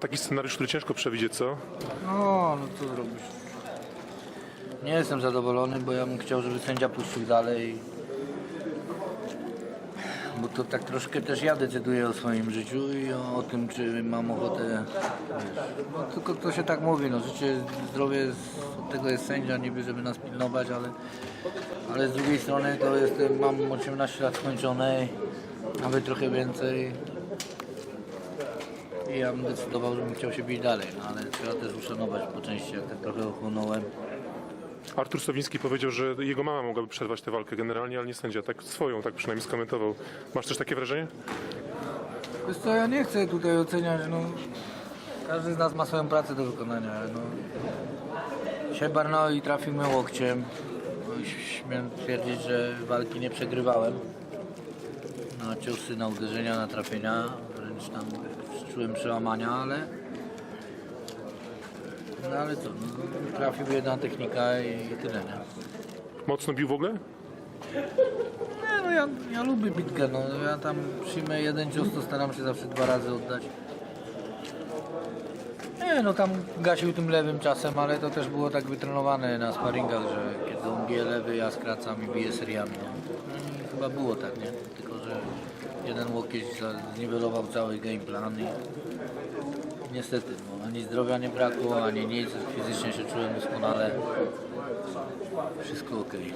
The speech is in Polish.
taki scenariusz, który ciężko przewidzieć, co? No, no co zrobisz? Nie jestem zadowolony, bo ja bym chciał, żeby sędzia puścił dalej. Bo to tak troszkę też ja decyduję o swoim życiu i o, tym, czy mam ochotę. No, tylko to się tak mówi, no życie, zdrowie, jest, od tego jest sędzia, niby żeby nas pilnować, ale, ale z drugiej strony to jestem, mam 18 lat skończone, nawet trochę więcej. I ja bym decydował, żebym chciał się bić dalej, no ale trzeba też uszanować po części, jak tak trochę ochłonąłem. Artur Sowiński powiedział, że jego mama mogłaby przerwać tę walkę generalnie, ale nie sędzia. Tak swoją, tak przynajmniej skomentował. Masz też takie wrażenie? Wiesz co, ja nie chcę tutaj oceniać, no każdy z nas ma swoją pracę do wykonania, no. Dzisiaj Barnoi trafił mnie łokciem, no, i śmiem twierdzić, że walki nie przegrywałem. Na ciosy, na uderzenia, na trafienia, wręcz tam czułem przełamania, ale no ale co, no, trafił jedna technika i tyle, nie? Mocno bił w ogóle? Nie, no ja, ja lubię bitkę, no ja tam przyjmę jeden cios, to staram się zawsze dwa razy oddać. Nie, no tam gasił tym lewym czasem, ale to też było tak wytrenowane na sparingach, że kiedy on bije lewy, ja skracam i biję seriami, nie? Chyba było tak, nie? Tylko, że jeden łokieć zniwelował cały game plan i niestety, no, ani zdrowia nie brakło, ani nic, fizycznie się czułem doskonale. Wszystko okej.